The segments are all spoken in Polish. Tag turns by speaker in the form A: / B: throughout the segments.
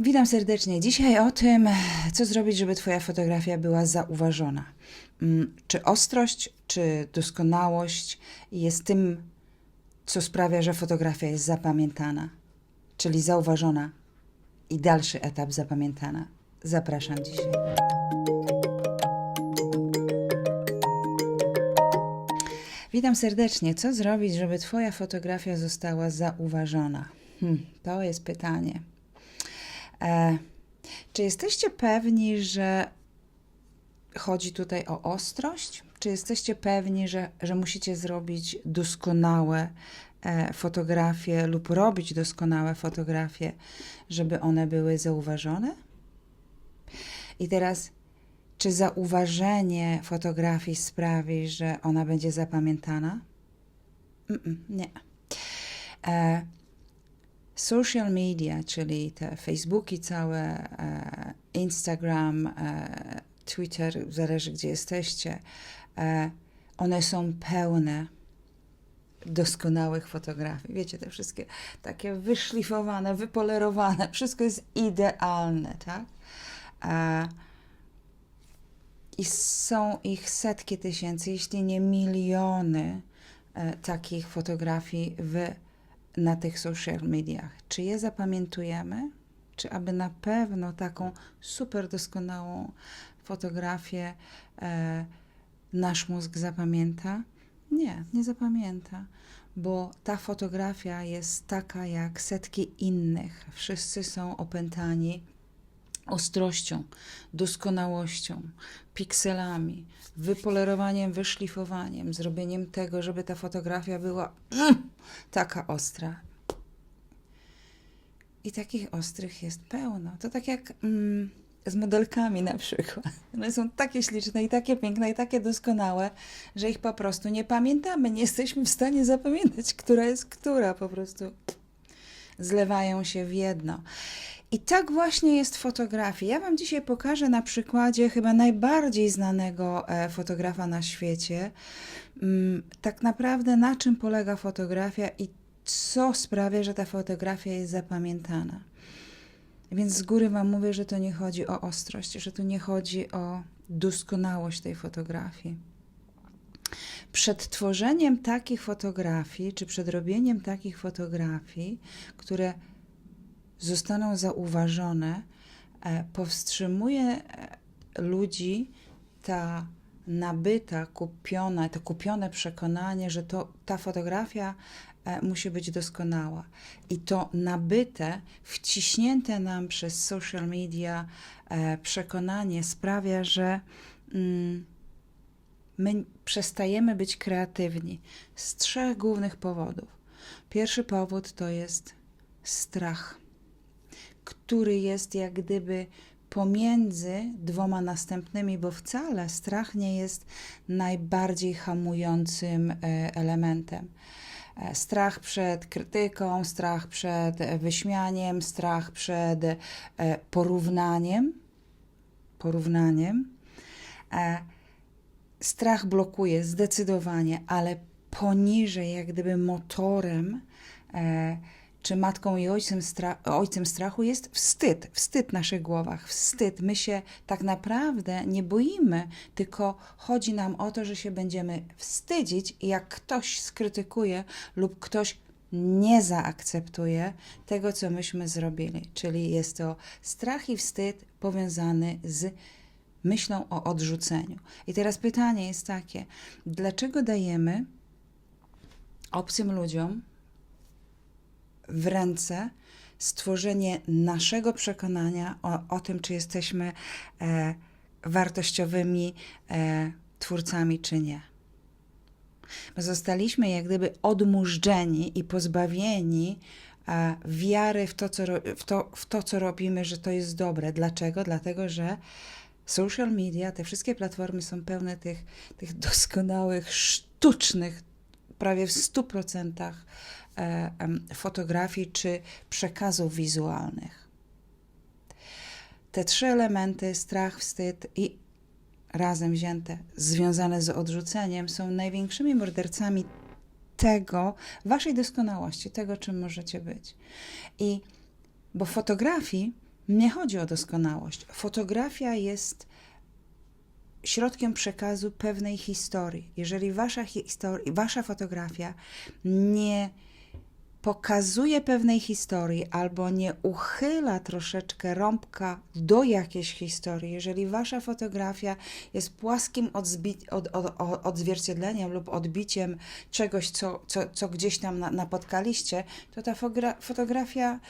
A: Witam serdecznie. Dzisiaj o tym, co zrobić, żeby Twoja fotografia była zauważona. Mm, Czy ostrość, czy doskonałość jest tym, co sprawia, że fotografia jest zapamiętana, czyli zauważona i dalszy etap zapamiętana. Zapraszam dzisiaj. Witam serdecznie. Co zrobić, żeby Twoja fotografia została zauważona? Hmm, to jest pytanie. E, czy jesteście pewni, że chodzi tutaj o ostrość? Czy jesteście pewni, że, że musicie zrobić doskonałe e, fotografie lub robić doskonałe fotografie, żeby one były zauważone? I teraz, czy zauważenie fotografii sprawi, że ona będzie zapamiętana? Mm-mm, nie. E, social media, czyli te Facebooki całe, e, Instagram, e, Twitter, zależy gdzie jesteście, e, one są pełne doskonałych fotografii. Wiecie, te wszystkie takie wyszlifowane, wypolerowane, wszystko jest idealne, tak? I są ich setki tysięcy, jeśli nie miliony takich fotografii w na tych social mediach. Czy je zapamiętujemy? Czy aby na pewno taką super doskonałą fotografię e, nasz mózg zapamięta? Nie, nie zapamięta, bo ta fotografia jest taka jak setki innych. Wszyscy są opętani ostrością, doskonałością, pikselami, wypolerowaniem, wyszlifowaniem, zrobieniem tego, żeby ta fotografia była mm, taka ostra. I takich ostrych jest pełno. To tak jak mm, z modelkami na przykład. One są takie śliczne i takie piękne i takie doskonałe, że ich po prostu nie pamiętamy. Nie jesteśmy w stanie zapamiętać, która jest która. Po prostu zlewają się w jedno. I tak właśnie jest fotografii. Ja Wam dzisiaj pokażę na przykładzie chyba najbardziej znanego e, fotografa na świecie, mm, tak naprawdę na czym polega fotografia i co sprawia, że ta fotografia jest zapamiętana. Więc z góry Wam mówię, że to nie chodzi o ostrość, że tu nie chodzi o doskonałość tej fotografii. Przed tworzeniem takich fotografii, czy przed robieniem takich fotografii, które zostaną zauważone, e, powstrzymuje e, ludzi ta nabyta, kupiona, to kupione przekonanie, że to, ta fotografia e, musi być doskonała. I to nabyte, wciśnięte nam przez social media przekonanie sprawia, że mm, my przestajemy być kreatywni z trzech głównych powodów. Pierwszy powód to jest strach który jest jak gdyby pomiędzy dwoma następnymi, bo wcale strach nie jest najbardziej hamującym e, elementem. E, strach przed krytyką, strach przed wyśmianiem, strach przed e, porównaniem. Porównaniem. Strach blokuje zdecydowanie, ale poniżej, jak gdyby motorem czy matką i ojcem, stra ojcem strachu jest wstyd, wstyd w naszych głowach, wstyd. My się tak naprawdę nie boimy, tylko chodzi nam o to, że się będziemy wstydzić, jak ktoś skrytykuje lub ktoś nie zaakceptuje tego, co myśmy zrobili. Czyli jest to strach i wstyd powiązany z myślą o odrzuceniu. I teraz pytanie jest takie: dlaczego dajemy obcym ludziom w ręce stworzenie naszego przekonania o, o tym, czy jesteśmy e, wartościowymi e, twórcami, czy nie. My zostaliśmy jak gdyby odmurzeni i pozbawieni e, wiary w to, co, w, to, w to, co robimy, że to jest dobre. Dlaczego? Dlatego, że social media, te wszystkie platformy są pełne tych, tych doskonałych, sztucznych, prawie w 100% E, fotografii czy przekazów wizualnych. Te trzy elementy strach, wstyd i razem wzięte, związane z odrzuceniem, są największymi mordercami tego, waszej doskonałości, tego, czym możecie być. I bo fotografii Nie chodzi o doskonałość. Fotografia jest środkiem przekazu pewnej historii. Jeżeli wasza, histori- wasza fotografia nie pokazuje pewnej historii albo nie uchyla troszeczkę rąbka do jakiejś historii, jeżeli wasza fotografia jest płaskim odzbi- od, od, od, odzwierciedleniem lub odbiciem czegoś, co, co, co gdzieś tam na, napotkaliście, to ta fogra- fotografia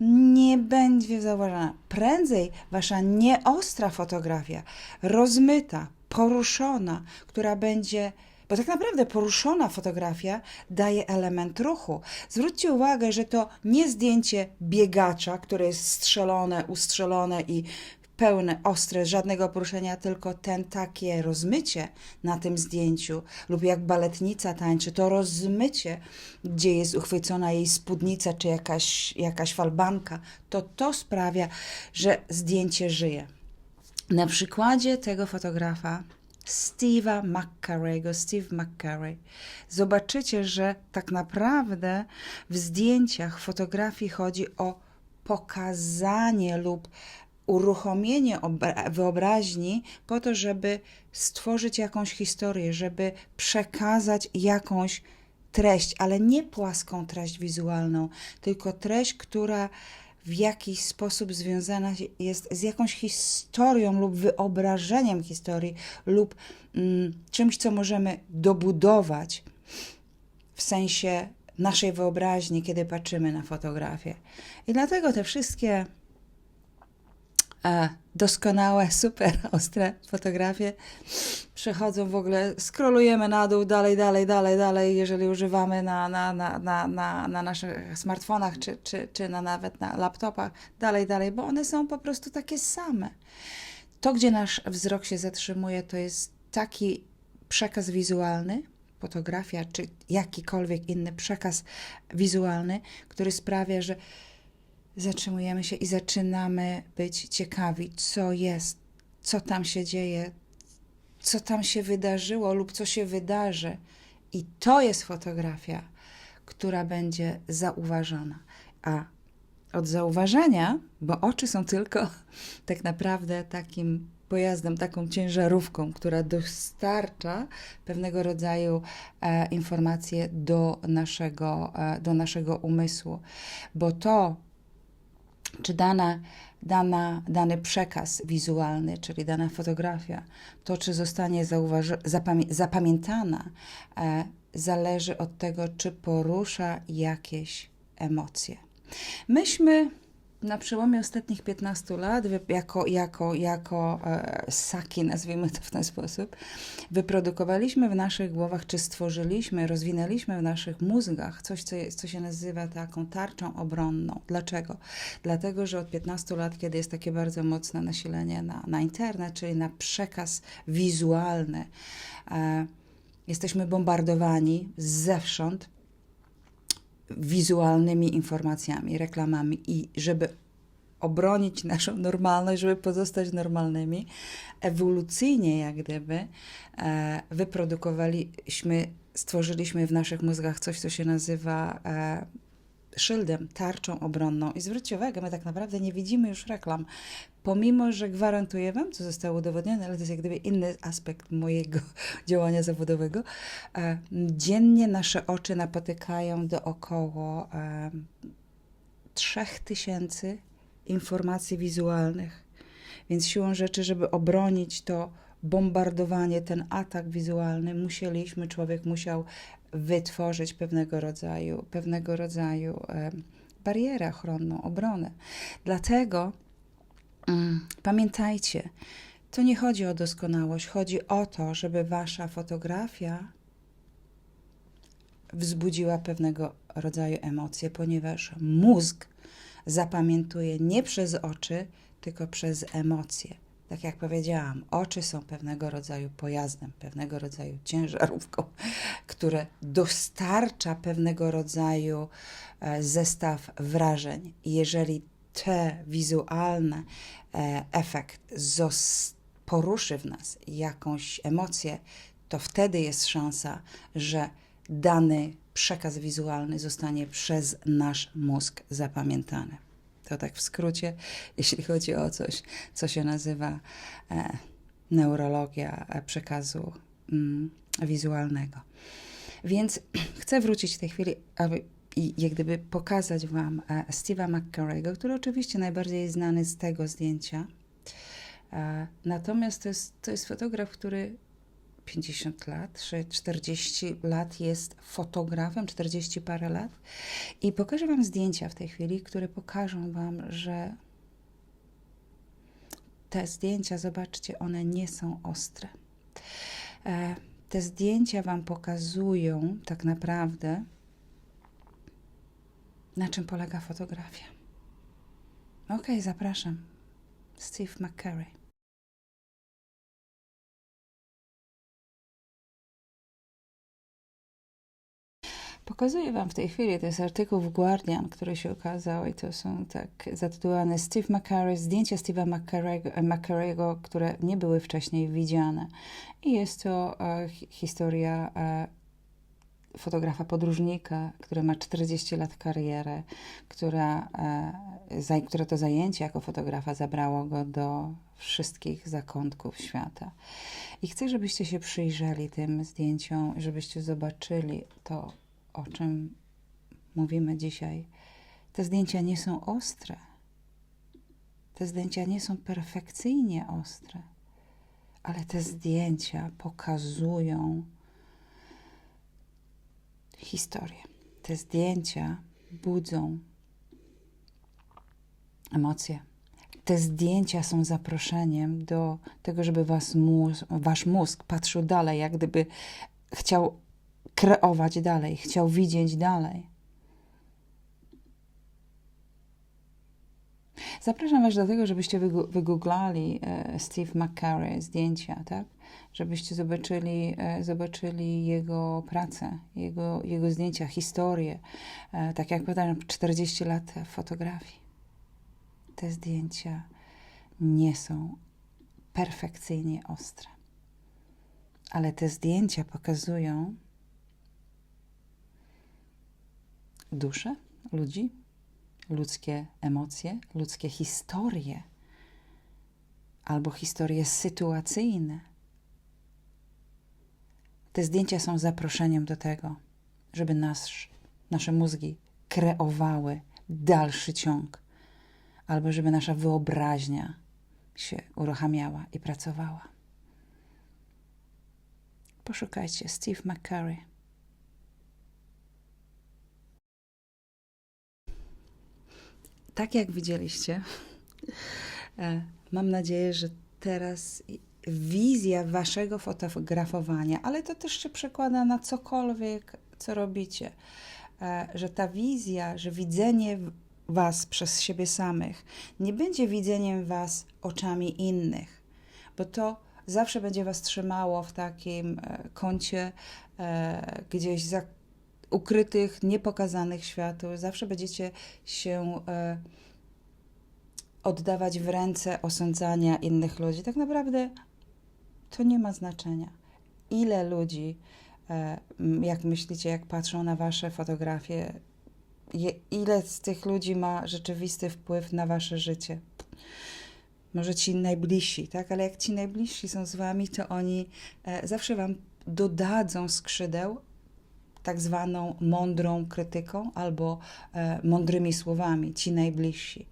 A: nie będzie zauważona. Prędzej wasza nieostra fotografia, rozmyta, poruszona, która będzie. Bo tak naprawdę poruszona fotografia daje element ruchu. Zwróćcie uwagę, że to nie zdjęcie biegacza, które jest strzelone, ustrzelone i pełne, ostre, żadnego poruszenia, tylko ten takie rozmycie na tym zdjęciu, lub jak baletnica tańczy, to rozmycie, gdzie jest uchwycona jej spódnica czy jakaś, jakaś falbanka, to to sprawia, że zdjęcie żyje. Na przykładzie tego fotografa, Steve'a McCarrey'ego, Steve McCarrey, zobaczycie, że tak naprawdę w zdjęciach, fotografii chodzi o pokazanie lub uruchomienie obra- wyobraźni po to, żeby stworzyć jakąś historię, żeby przekazać jakąś treść, ale nie płaską treść wizualną, tylko treść, która w jakiś sposób związana jest z jakąś historią lub wyobrażeniem historii lub mm, czymś, co możemy dobudować w sensie naszej wyobraźni, kiedy patrzymy na fotografię. I dlatego te wszystkie doskonałe, super ostre fotografie przechodzą w ogóle, skrolujemy na dół, dalej, dalej, dalej, dalej, jeżeli używamy na, na, na, na, na, na naszych smartfonach, czy, czy, czy na, nawet na laptopach, dalej, dalej, bo one są po prostu takie same. To, gdzie nasz wzrok się zatrzymuje, to jest taki przekaz wizualny, fotografia, czy jakikolwiek inny przekaz wizualny, który sprawia, że zatrzymujemy się i zaczynamy być ciekawi, co jest, co tam się dzieje, co tam się wydarzyło lub co się wydarzy. I to jest fotografia, która będzie zauważona. A od zauważenia, bo oczy są tylko tak naprawdę takim pojazdem, taką ciężarówką, która dostarcza pewnego rodzaju e, informacje do naszego, e, do naszego umysłu, bo to, czy dana, dana, dany przekaz wizualny, czyli dana fotografia, to czy zostanie zapamiętana, e, zależy od tego, czy porusza jakieś emocje. Myśmy na przełomie ostatnich 15 lat, jako, jako, jako e, saki, nazwijmy to w ten sposób, wyprodukowaliśmy w naszych głowach, czy stworzyliśmy, rozwinęliśmy w naszych mózgach coś, co, co się nazywa taką tarczą obronną. Dlaczego? Dlatego, że od 15 lat, kiedy jest takie bardzo mocne nasilenie na, na internet, czyli na przekaz wizualny, e, jesteśmy bombardowani zewsząd wizualnymi informacjami, reklamami i żeby obronić naszą normalność, żeby pozostać normalnymi, ewolucyjnie jak gdyby e, wyprodukowaliśmy, stworzyliśmy w naszych mózgach coś, co się nazywa e, szyldem, tarczą obronną. I zwróćcie uwagę, my tak naprawdę nie widzimy już reklam, pomimo, że gwarantuję Wam, co zostało udowodnione, ale to jest jak gdyby inny aspekt mojego działania zawodowego. E, Dziennie nasze oczy napotykają dookoło e, 3000 informacji wizualnych. Więc siłą rzeczy, żeby obronić to bombardowanie, ten atak wizualny, musieliśmy, człowiek musiał wytworzyć pewnego rodzaju, pewnego rodzaju e, barierę ochronną, obronę. Dlatego mm, pamiętajcie, to nie chodzi o doskonałość, chodzi o to, żeby wasza fotografia wzbudziła pewnego rodzaju emocje, ponieważ mózg zapamiętuje nie przez oczy, tylko przez emocje. Tak jak powiedziałam, oczy są pewnego rodzaju pojazdem, pewnego rodzaju ciężarówką, które dostarcza pewnego rodzaju e, zestaw wrażeń. Jeżeli te wizualne e, efekt poruszy w nas jakąś emocję, to wtedy jest szansa, że dany przekaz wizualny zostanie przez nasz mózg zapamiętany. To tak w skrócie, jeśli chodzi o coś, co się nazywa e, neurologia e, przekazu mm, wizualnego. Więc chcę wrócić w tej chwili, aby i jak gdyby pokazać Wam e, Steve'a McCurry'ego, który oczywiście najbardziej jest znany z tego zdjęcia. E, natomiast to jest, to jest fotograf, który 50 lat, czy 40 lat jest fotografem, 40 parę lat. I pokażę Wam zdjęcia w tej chwili, które pokażą Wam, że te zdjęcia, zobaczcie, one nie są ostre. E, te zdjęcia Wam pokazują tak naprawdę, na czym polega fotografia. Ok, zapraszam. Steve McCurry. Pokazuję Wam w tej chwili, to jest artykuł w Guardian, który się ukazał i to są tak zatytułowane Steve McCurry, zdjęcia Steve'a McCurry'ego, które nie były wcześniej widziane. I jest to e, historia e, fotografa podróżnika, który ma 40 lat kariery, która, e, które to zajęcie jako fotografa zabrało go do wszystkich zakątków świata. I chcę, żebyście się przyjrzeli tym zdjęciom, żebyście zobaczyli to, o czym mówimy dzisiaj. Te zdjęcia nie są ostre. Te zdjęcia nie są perfekcyjnie ostre, ale te zdjęcia pokazują historię. Te zdjęcia budzą emocje. Te zdjęcia są zaproszeniem do tego, żeby was mózg, wasz mózg patrzył dalej, jak gdyby chciał kreować dalej, chciał widzieć dalej. Zapraszam Was do tego, żebyście wygooglali e, Steve McCurry zdjęcia, tak? Żebyście zobaczyli, e, zobaczyli jego pracę, jego, jego zdjęcia, historię. E, tak jak powiedziałem, 40 lat fotografii. Te zdjęcia nie są perfekcyjnie ostre. Ale te zdjęcia pokazują duszę ludzi, ludzkie emocje, ludzkie historie albo historie sytuacyjne. Te zdjęcia są zaproszeniem do tego, żeby nasz, nasze mózgi kreowały dalszy ciąg, albo żeby nasza wyobraźnia się uruchamiała i pracowała. Poszukajcie Steve McCurry. Tak jak widzieliście, e, mam nadzieję, że teraz wizja waszego fotografowania, ale to też się przekłada na cokolwiek, co robicie, e, że ta wizja, że widzenie was przez siebie samych nie będzie widzeniem was oczami innych, bo to zawsze będzie was trzymało w takim e, kącie gdzieś za ukrytych, niepokazanych światu. Zawsze będziecie się e, oddawać w ręce osądzania innych ludzi. Tak naprawdę to nie ma znaczenia. Ile ludzi, e, jak myślicie, jak patrzą na wasze fotografie, je, ile z tych ludzi ma rzeczywisty wpływ na wasze życie? Może ci najbliżsi, tak? Ale jak ci najbliżsi są z wami, to oni e, zawsze wam dodadzą skrzydeł, tak zwaną mądrą krytyką albo e, mądrymi słowami, ci najbliżsi.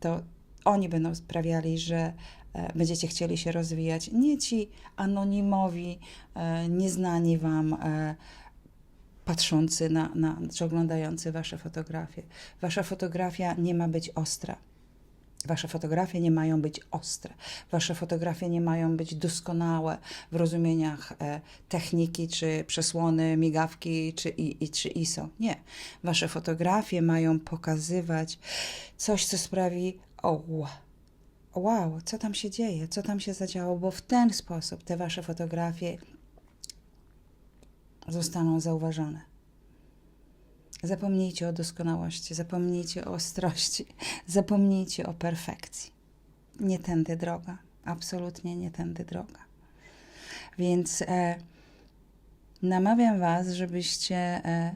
A: To oni będą sprawiali, że e, będziecie chcieli się rozwijać. Nie ci anonimowi, e, nieznani wam, e, patrzący na, na, czy oglądający wasze fotografie. Wasza fotografia nie ma być ostra. Wasze fotografie nie mają być ostre, wasze fotografie nie mają być doskonałe w rozumieniach e, techniki, czy przesłony, migawki, czy, i, i, czy ISO. Nie. Wasze fotografie mają pokazywać coś, co sprawi, o wow, co tam się dzieje, co tam się zadziało, bo w ten sposób te wasze fotografie zostaną zauważone. Zapomnijcie o doskonałości, zapomnijcie o ostrości, zapomnijcie o perfekcji. Nie tędy droga, absolutnie nie tędy droga. Więc e, namawiam Was, żebyście e,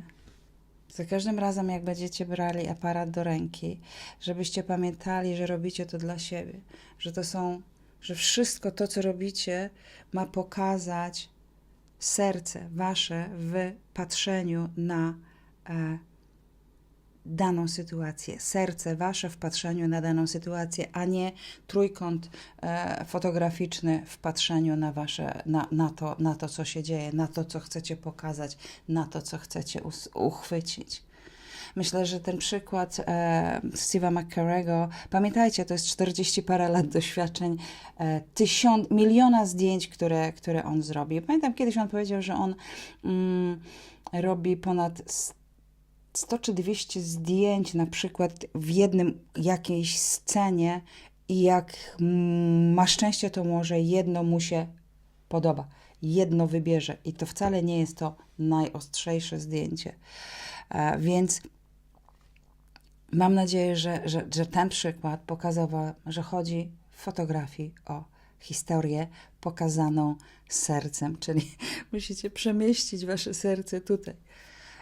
A: Za każdym razem, jak będziecie brali aparat do ręki, żebyście pamiętali, że robicie to dla siebie, że to są, że wszystko to, co robicie, ma pokazać serce wasze w patrzeniu na daną sytuację, serce wasze w patrzeniu na daną sytuację, a nie trójkąt e, fotograficzny w patrzeniu na wasze, na, na, to, na to, co się dzieje, na to, co chcecie pokazać, na to, co chcecie uchwycić. Myślę, że ten przykład e, Steve'a McCarego, pamiętajcie, to jest 40 parę lat doświadczeń, e, tysiąc, miliona zdjęć, które, które on zrobił. Pamiętam kiedyś on powiedział, że on mm, robi ponad 100 czy 200 zdjęć na przykład w jednym jakiejś scenie i jak mm, ma szczęście, to może jedno mu się podoba, jedno wybierze i to wcale nie jest to najostrzejsze zdjęcie. E, Więc mam nadzieję, że, że, że ten przykład pokazał Wam, że chodzi w fotografii o historię pokazaną sercem, czyli musicie przemieścić Wasze serce tutaj.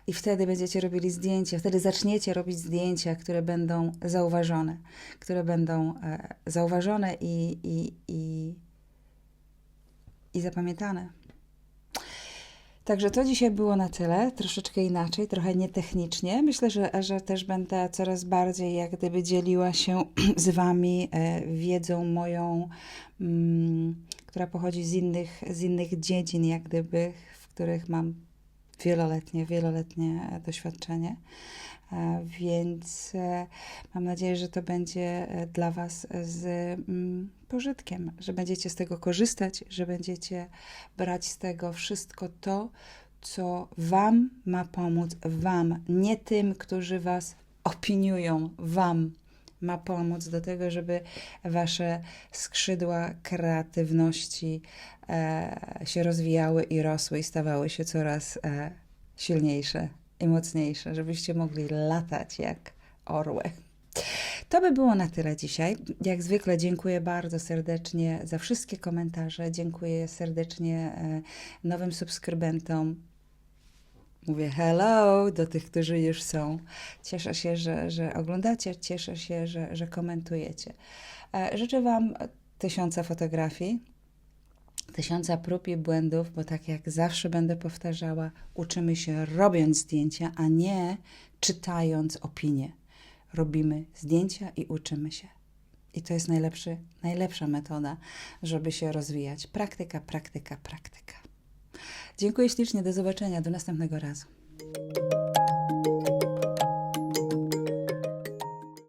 A: I wtedy będziecie robili zdjęcia, wtedy zaczniecie robić zdjęcia, które będą zauważone, które będą e, zauważone i, i, i, i zapamiętane. Także to dzisiaj było na tyle, troszeczkę inaczej, trochę nietechnicznie. Myślę, że, że też będę coraz bardziej jak gdyby dzieliła się z Wami e, wiedzą moją, mm, która pochodzi z innych, z innych dziedzin, jak gdyby, w których mam wieloletnie, wieloletnie doświadczenie. E, Więc e, mam nadzieję, że to będzie e, dla Was z mm, pożytkiem, że będziecie z tego korzystać, że będziecie brać z tego wszystko to, co Wam ma pomóc, Wam, nie tym, którzy Was opiniują, Wam ma pomóc do tego, żeby Wasze skrzydła kreatywności e, się rozwijały i rosły i stawały się coraz e, silniejsze i mocniejsze, żebyście mogli latać jak orły. To by było na tyle dzisiaj. Jak zwykle dziękuję bardzo serdecznie za wszystkie komentarze. Dziękuję serdecznie e, nowym subskrybentom. Mówię hello do tych, którzy już są. Cieszę się, że, że oglądacie, cieszę się, że, że komentujecie. E, Życzę Wam tysiąca fotografii, tysiąca prób i błędów, bo tak jak zawsze będę powtarzała, uczymy się robiąc zdjęcia, a nie czytając opinie. Robimy zdjęcia i uczymy się. I to jest najlepszy, najlepsza metoda, żeby się rozwijać. Praktyka, praktyka, praktyka. Dziękuję ślicznie, do zobaczenia, do następnego razu.